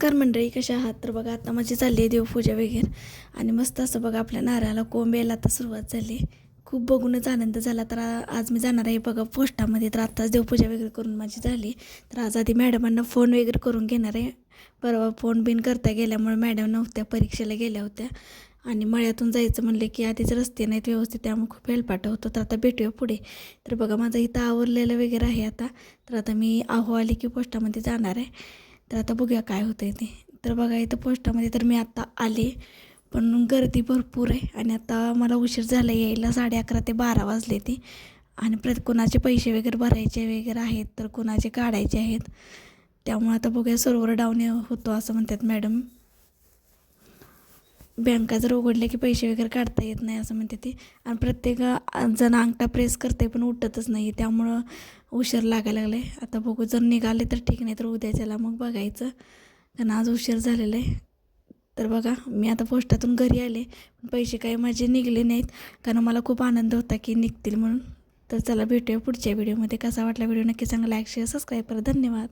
नमस्कार मंडळी कशा आहात? तर बघा आता माझी चालली आहे देवपूजा वगैरे. आणि मस्त असं बघा आपल्या नारळाला कोंब यायला आता सुरुवात झाली खूप बघूनच आनंद झाला. तर आज मी जाणार आहे बघा पोस्टामध्ये. तर आत्ताच देवपूजा वगैरे करून माझी झाली. तर आज आधी मॅडमांना फोन वगैरे करून घेणार आहे. परवा फोन बिन करता गेल्यामुळे मॅडम नव्हत्या परीक्षेला गेल्या होत्या. आणि मळ्यातून जायचं म्हणलं की आधीच रस्ते नाहीत व्यवस्थित त्यामुळे खूप हेलपाट होतो. तर आता भेटूया पुढे. तर बघा माझं इथं आवरलेलं वगैरे आहे आता. तर आता मी आहो आली की पोस्टामध्ये जाणार आहे. तर आता बघूया काय होतं आहे ते. तर बघा इथं पोस्टामध्ये तर मी आत्ता आले पण गर्दी भरपूर आहे आणि आता मला उशीर झाला यायला साडे अकरा ते बारा वाजले ते. आणि प्रत कोणाचे पैसे वगैरे भरायचे वगैरे आहेत तर कोणाचे काढायचे आहेत. त्यामुळे आता बघूया सर्वर डाऊन होतो असं म्हणतात मॅडम. बँका जर उघडल्या की पैसे वगैरे काढता येत नाही असं म्हणते ते. आणि प्रत्येक जण अंगठा प्रेस करते पण उठतच नाही. त्यामुळं उशीर लागायला लागले आता बघू जर निघाले तर ठीक नाही तर उद्याच्याला मग बघायचं. कारण आज उशीर झालेला आहे तर बघा मी आता पोस्टातून घरी आले. पण पैसे काही माझे निघले नाहीत. कारण मला खूप आनंद होता की निघतील म्हणून. तर चला भेटूया पुढच्या व्हिडिओमध्ये. कसा वाटला व्हिडिओ नक्की सांगा. लाईक शेअर सबस्क्राईब करा. धन्यवाद.